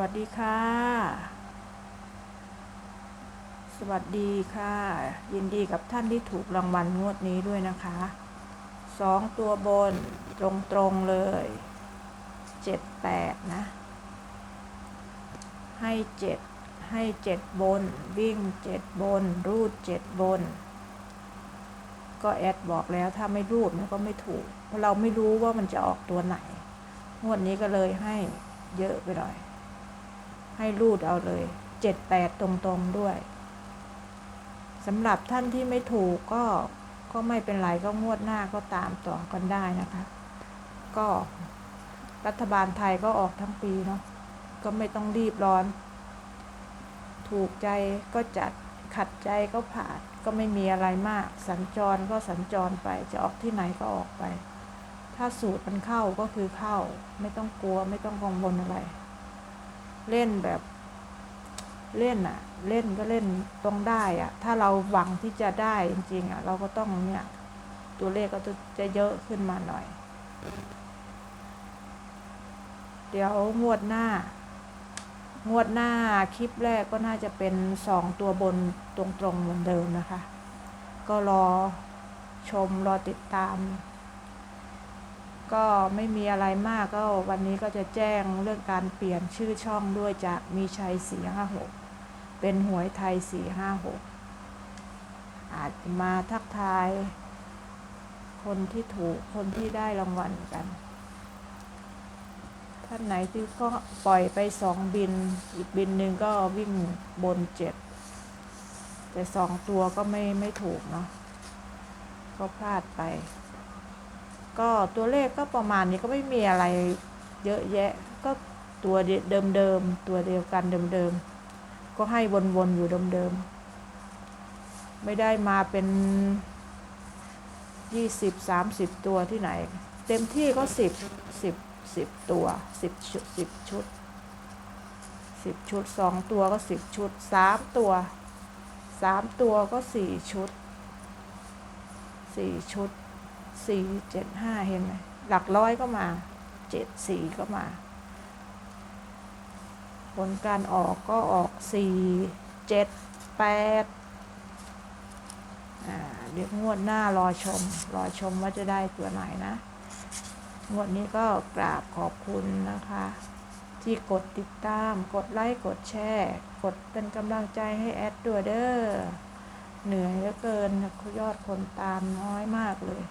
วัสดีค่ะ สวัสดีค่ะ ยินดีกับท่านที่ถูกรางวัลงวดนี้ด้วยนะคะสองตัวบนตรงๆเลยเจ็ดแปดนะ ให้เจ็ดให้เจ็ดบน วิ่งเจ็ดบน รูดเจ็ดบน ก็แอดบอกแล้วถ้าไม่รูดมันก็ไม่ถูก เพราะเราไม่รู้ว่ามันจะออกตัวไหนงวดนี้ก็เลยให้เยอะไปหน่อย ให้รูดเอาเลยเจ็ดแปดตรงๆด้วยสำหรับท่านที่ไม่ถูกก็ก็ไม่เป็นไรก็งวดหน้าก็ตามต่อกันได้นะคะ ก็รัฐบาลไทยก็ออกทั้งปีเนาะก็ไม่ต้องรีบร้อน ถูกใจก็จัดขัดใจก็ผ่านก็ไม่มีอะไรมาก สัญจรก็สัญจรไปจะออกที่ไหนก็ออกไป ถ้าสูตรมันเข้าก็คือเข้า ไม่ต้องกลัวไม่ต้องกังวลอะไร เล่นแบบเล่นอะเล่นก็เล่นต้องได้อะถ้าเราหวังที่จะได้จริงๆอะเราก็ต้องเนี่ย ตัวเลขก็จะจะเยอะขึ้นมาหน่อย เดี๋ยวงวดหน้างวดหน้าคลิปแรกก็น่าจะเป็นสองตัวบนตรงๆเหมือนเดิมนะคะ ก็รอชมรอติดตาม ก็ไม่มีอะไรมากก็วันนี้ก็จะแจ้งเรื่องการเปลี่ยนชื่อช่องด้วยจากมีชัยสี่ห้าหกเป็นหวยไทยสี่ห้าหกอาจจะมาทักทาย คนที่ถูกคนที่ได้รางวัลกัน ท่านไหนที่ก็ปล่อยไปสองบิน อีกบินหนึ่งก็วิ่งบนเจ็ดแต่สองตัวก็ไม่ไม่ถูกเนาะก็พลาดไป ก็ตัวเลขก็ประมาณนี้ก็ไม่มีอะไรเยอะแยะ ก็ตัวเดิมเดิมๆตัวเดียวกันเดิมเดิมๆก็ให้วนๆอยู่เดิมเดิมๆไม่ได้มาเป็นยี่สิบสามสิบตัวที่ไหน เต็มที่ก็สิบสิบสิบตัวสิบชุดสิบชุดสิบชุดสองตัวก็สิบชุดสามตัวสามตัวก็สี่ชุดสี่ชุด สี่เจ็ดห้าเห็นไหมหลักร้อยก็มาเจ็ดสี่ก็มา ผลการออกก็ออกสี่เจ็ดแปดเดี๋ยวงวดหน้ารอชม รอชมว่าจะได้ตัวไหนนะ งวดนี้ก็กราบขอบคุณนะคะ ที่กดติดตาม กดไลค์ กดแชร์ กดเป็นกำลังใจให้แอดด้วยเด้อ เหนื่อยเหลือเกินยอดคนตามน้อยมากเลย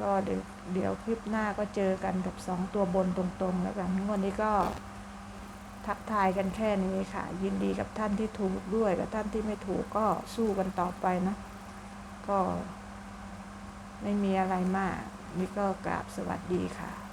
ก็เดี๋ยวเดี๋ยวคลิปหน้าก็เจอกันกับสองตัวบนตรงๆ แล้วกันงวดนี้ก็ทักทายกันแค่นี้ค่ะ ยินดีกับท่านที่ถูกด้วยกับท่านที่ไม่ถูกก็สู้กันต่อไปนะ ก็ไม่มีอะไรมาก นี่ก็กราบสวัสดีค่ะ